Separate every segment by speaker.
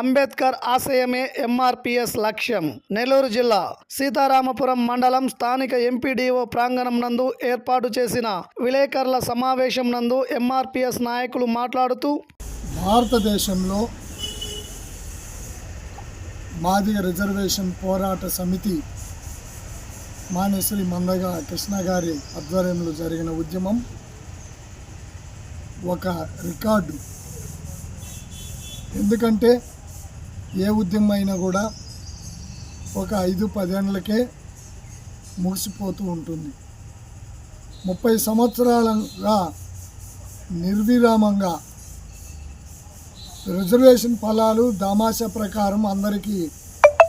Speaker 1: అంబేద్కర్ ఆశయమే ఎంఆర్పిఎస్ లక్ష్యం. నెల్లూరు జిల్లా సీతారామపురం మండలం స్థానిక ఎంపీడీఓ ప్రాంగణం నందు ఏర్పాటు చేసిన విలేకరుల సమావేశం నందు ఎంఆర్పిఎస్ నాయకులు మాట్లాడుతూ
Speaker 2: భారతదేశంలో మాదిగ రిజర్వేషన్ పోరాట సమితి మానేశ్వరి మందగ కృష్ణ గారి ఆధ్వర్యంలో జరిగిన ఉద్యమం ఒక రికార్డు. ఎందుకంటే ఏ ఉద్యమం అయినా కూడా ఒక ఐదు పదేళ్ళకే ముగిసిపోతూ ఉంటుంది. ముప్పై సంవత్సరాలుగా నిర్విరామంగా రిజర్వేషన్ ఫలాలు దామాషా ప్రకారం అందరికీ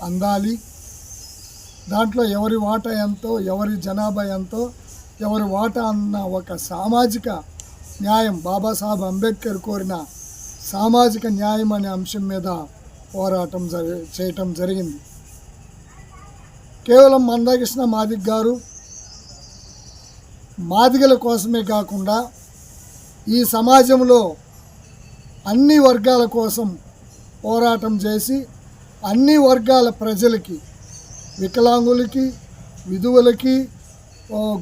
Speaker 2: అందాలి. దాంట్లో ఎవరి వాటా ఎంతో ఎవరి జనాభా ఎంతో ఎవరి వాటా అన్న ఒక సామాజిక న్యాయం బాబాసాహెబ్ అంబేద్కర్ కోరిన సామాజిక న్యాయం అనే అంశం మీద పోరాటం జరి చేయటం జరిగింది. కేవలం మందకృష్ణ మాదిక్ గారు మాదిగల కోసమే కాకుండా ఈ సమాజంలో అన్ని వర్గాల కోసం పోరాటం చేసి అన్ని వర్గాల ప్రజలకి వికలాంగులకి విధువులకి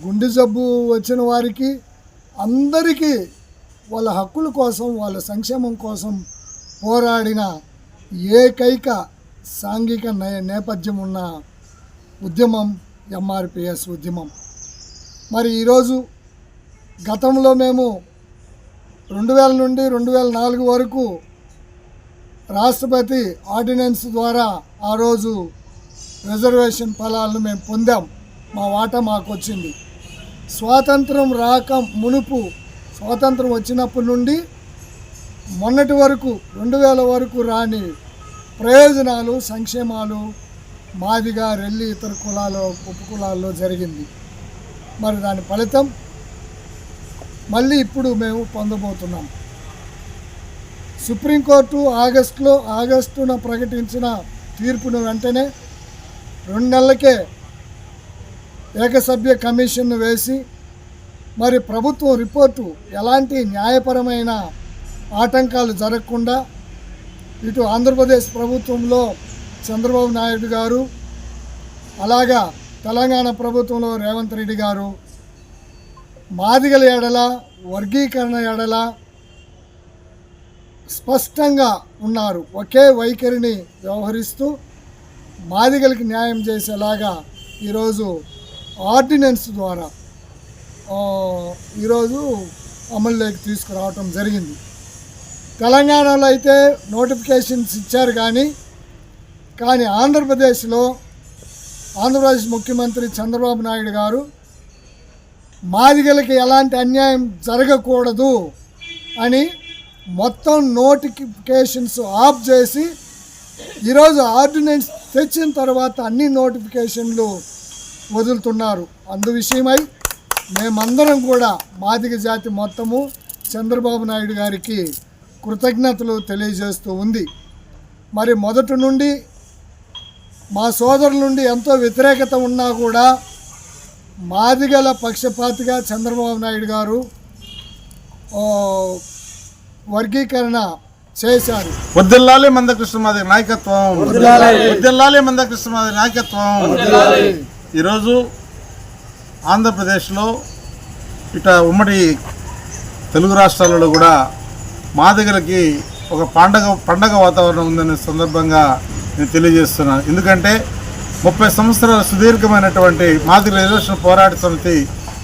Speaker 2: గుండె జబ్బు వచ్చిన వారికి అందరికీ వాళ్ళ హక్కుల కోసం వాళ్ళ సంక్షేమం కోసం పోరాడిన ఏకైక సాంఘిక నే- నేపథ్యం ఉన్న ఉద్యమం ఎంఆర్పిఎస్ ఉద్యమం. మరి ఈరోజు గతంలో మేము రెండు వేల నుండి రెండు వేల నాలుగు వరకు రాష్ట్రపతి ఆర్డినెన్స్ ద్వారా ఆ రోజు రిజర్వేషన్ ఫలాలను మేము పొందాం. మా వాటా మాకు వచ్చింది. స్వాతంత్రం రాక మునుపు స్వాతంత్రం వచ్చినప్పటి నుండి మొన్నటి వరకు రెండు వేల వరకు రాని ప్రయోజనాలు సంక్షేమాలు మాదిగా రెల్లి ఇతర కులాల ఉప కులాల్లో జరిగింది. మరి దాని ఫలితం? మళ్ళీ ఇప్పుడు మేము పొందబోతున్నాం. సుప్రీంకోర్టు ఆగస్టులో ఆగస్టున ప్రకటించిన తీర్పును వెంటనే రెండు నెలలకే ఏకసభ్య కమిషన్ను వేసి మరి ప్రభుత్వం రిపోర్టు ఎలాంటి న్యాయపరమైన ఆటంకాలు జరగకుండా ఇటు ఆంధ్రప్రదేశ్ ప్రభుత్వంలో చంద్రబాబు నాయుడు గారు అలాగా తెలంగాణ ప్రభుత్వంలో రేవంత్ రెడ్డి గారు మాదిగల ఎడల వర్గీకరణ ఎడల స్పష్టంగా ఉన్నారు. ఒకే వైఖరిని వ్యవహరిస్తూ మాదిగలకి న్యాయం చేసేలాగా ఈరోజు ఆర్డినెన్స్ ద్వారా ఈరోజు అమల్లోకి తీసుకురావటం జరిగింది. తెలంగాణలో అయితే నోటిఫికేషన్స్ ఇచ్చారు కానీ కానీ ఆంధ్రప్రదేశ్లో ఆంధ్రప్రదేశ్ ముఖ్యమంత్రి చంద్రబాబు నాయుడు గారు మాదిగలకి ఎలాంటి అన్యాయం జరగకూడదు అని మొత్తం నోటిఫికేషన్స్ ఆఫ్ చేసి ఈరోజు ఆర్డినెన్స్ తెచ్చిన తర్వాత అన్ని నోటిఫికేషన్లు వదులుతున్నారు. అందు విషయమై మేమందరం కూడా మాదిగ జాతి మొత్తము చంద్రబాబు నాయుడు గారికి కృతజ్ఞతలు తెలియజేస్తూ ఉంది. మరి మొదటి నుండి మా సోదరుల నుండి ఎంతో వ్యతిరేకత ఉన్నా కూడా మాదిగల పక్షపాతిగా చంద్రబాబు నాయుడు గారు వర్గీకరణ చేశారు.
Speaker 3: వద్దెల్లాలి మందకృష్ణ మాది నాయకత్వం. వద్దెల్లాలి. మందకృష్ణ మాది నాయకత్వం. ఈరోజు ఆంధ్రప్రదేశ్లో ఇట ఉమ్మడి తెలుగు రాష్ట్రాలలో కూడా మాదిగలకి ఒక పండగ పండగ వాతావరణం ఉందనే సందర్భంగా నేను తెలియజేస్తున్నాను. ఎందుకంటే ముప్పై సంవత్సరాల సుదీర్ఘమైనటువంటి మాదిగల రిజర్వేషన్ పోరాట సమితి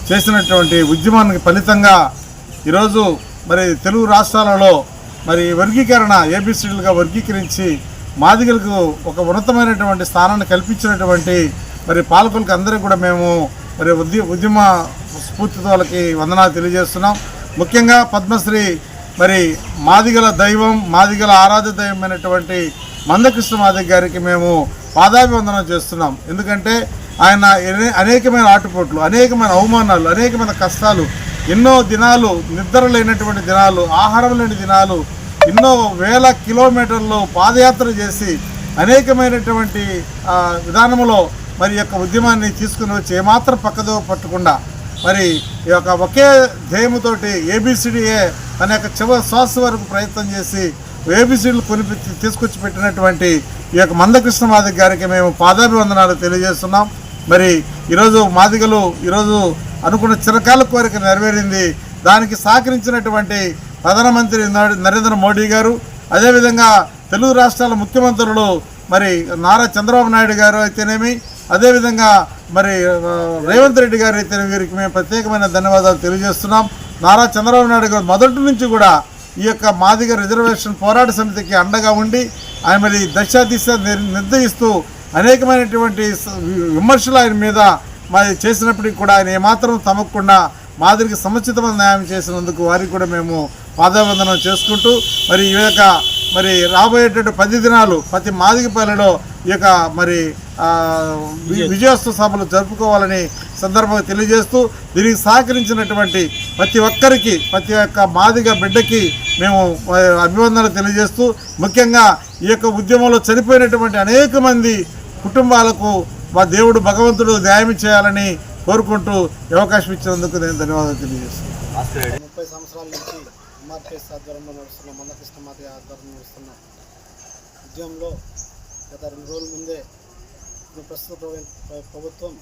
Speaker 3: చేసినటువంటి ఉద్యమానికి ఫలితంగా ఈరోజు మరి తెలుగు రాష్ట్రాలలో మరి వర్గీకరణ ఏబిసిడీలుగా వర్గీకరించి మాదిగలకు ఒక ఉన్నతమైనటువంటి స్థానాన్ని కల్పించినటువంటి మరి పాలకులకు అందరికీ కూడా మేము మరి ఉద్య ఉద్యమ స్ఫూర్తితో వాళ్ళకి వందనాలు తెలియజేస్తున్నాం. ముఖ్యంగా పద్మశ్రీ మరి మాదిగల దైవం మాదిగల ఆరాధ్య దైవమైనటువంటి మందకృష్ణ మాదిగ గారికి మేము పాదాభివందనం చేస్తున్నాం. ఎందుకంటే ఆయన అనేకమైన ఆటుపోట్లు అనేకమైన అవమానాలు అనేకమైన కష్టాలు ఎన్నో దినాలు నిద్ర లేనటువంటి దినాలు ఆహారం లేని దినాలు ఎన్నో వేల కిలోమీటర్లు పాదయాత్ర చేసి అనేకమైనటువంటి విధానంలో మరి యొక్క ఉద్యమాన్ని తీసుకుని వచ్చి ఏమాత్రం పక్కదో పట్టకుండా మరి ఈ యొక్క ఒకే ధ్యేయముతోటి ఏబిసిడిఏ తన యొక్క చివరి శ్వాస వరకు ప్రయత్నం చేసి ఏబిసిడ్లు కొనిపించి తీసుకొచ్చి పెట్టినటువంటి ఈ యొక్క మందకృష్ణ మాదిగ గారికి మేము పాదాభివందనాలు తెలియజేస్తున్నాం. మరి ఈరోజు మాదిగలు ఈరోజు అనుకున్న చిరకాల కోరిక నెరవేరింది. దానికి సహకరించినటువంటి ప్రధానమంత్రి నరేంద్ర మోడీ గారు అదేవిధంగా తెలుగు రాష్ట్రాల ముఖ్యమంత్రులు మరి నారా చంద్రబాబు నాయుడు గారు అయితేనేమి అదేవిధంగా మరి రేవంత్ రెడ్డి గారు అయితే వీరికి మేము ప్రత్యేకమైన ధన్యవాదాలు తెలియజేస్తున్నాం. నారా చంద్రబాబు నాయుడు గారు మొదటి నుంచి కూడా ఈ యొక్క మాదిగ రిజర్వేషన్ పోరాట సమితికి అండగా ఉండి ఆయన మరి దశ దిశ నిర్ణయిస్తూ అనేకమైనటువంటి విమర్శలు ఆయన మీద మరి చేసినప్పటికీ కూడా ఆయన ఏమాత్రం తమకుండా మాదిరికి సముచితమైన న్యాయం చేసినందుకు వారికి కూడా మేము పాదావందనం చేసుకుంటూ మరి ఈ యొక్క మరి రాబోయేటటువంటి పది దినాలు ప్రతి మాదిగపల్లిలో ఈ యొక్క మరి విజయోత్సవ సభలు జరుపుకోవాలని సందర్భంగా తెలియజేస్తూ దీనికి సహకరించినటువంటి ప్రతి ఒక్కరికి ప్రతి ఒక్క మాదిగ బిడ్డకి మేము అభివందనలు తెలియజేస్తూ ముఖ్యంగా ఈ యొక్క ఉద్యమంలో చనిపోయినటువంటి అనేక మంది కుటుంబాలకు మా దేవుడు భగవంతుడు న్యాయం చేయాలని కోరుకుంటూ అవకాశం ఇచ్చినందుకు నేను ధన్యవాదాలు తెలియజేస్తున్నాను.
Speaker 4: ముప్పై సంవత్సరాల నుంచి ఎంఆర్పిఎస్ ఆధ్వర్యంలో నడుస్తున్న మందకృష్ణ మాత ఆధ్వర్యంలో నడుస్తున్న ఉద్యమంలో గత రెండు రోజుల ముందే ప్రస్తుత ప్రభుత్వం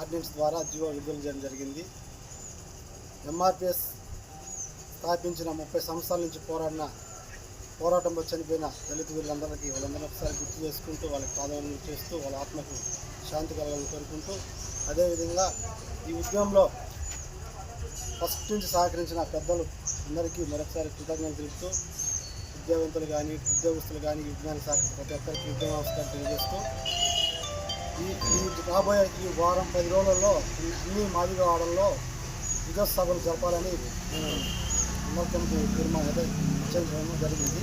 Speaker 4: ఆర్డినెన్స్ ద్వారా జీవో విడుదల చేయడం జరిగింది. ఎంఆర్పిఎస్ స్థాపించిన ముప్పై సంవత్సరాల నుంచి పోరాడిన పోరాటంలో చనిపోయిన దళిత వీరులందరికీ వాళ్ళందరినీ ఒకసారి గుర్తు చేసుకుంటూ వాళ్ళకి పాదవనం చేస్తూ వాళ్ళ ఆత్మకు శాంతి కలగాలని కోరుకుంటూ అదేవిధంగా ఈ ఉద్యమంలో ఫస్ట్ నుంచి సహకరించిన పెద్దలు అందరికీ మరొకసారి కృతజ్ఞతలు తెలుపుతూ విద్యావంతులు కానీ ఉద్యోగస్తులు కానీ విజ్ఞాన శాఖ ప్రతి ఒక్కరికి విద్యా అవసరాలు తెలియజేస్తూ ఈ ఈ రాబోయే ఈ వారం పది రోజులలో అన్ని మాదిగ వాడల్లో సభలు జరపాలని మేము ముఖ్యమంత్రి తీర్మానం అయితే నిశ్చయించడం జరిగింది.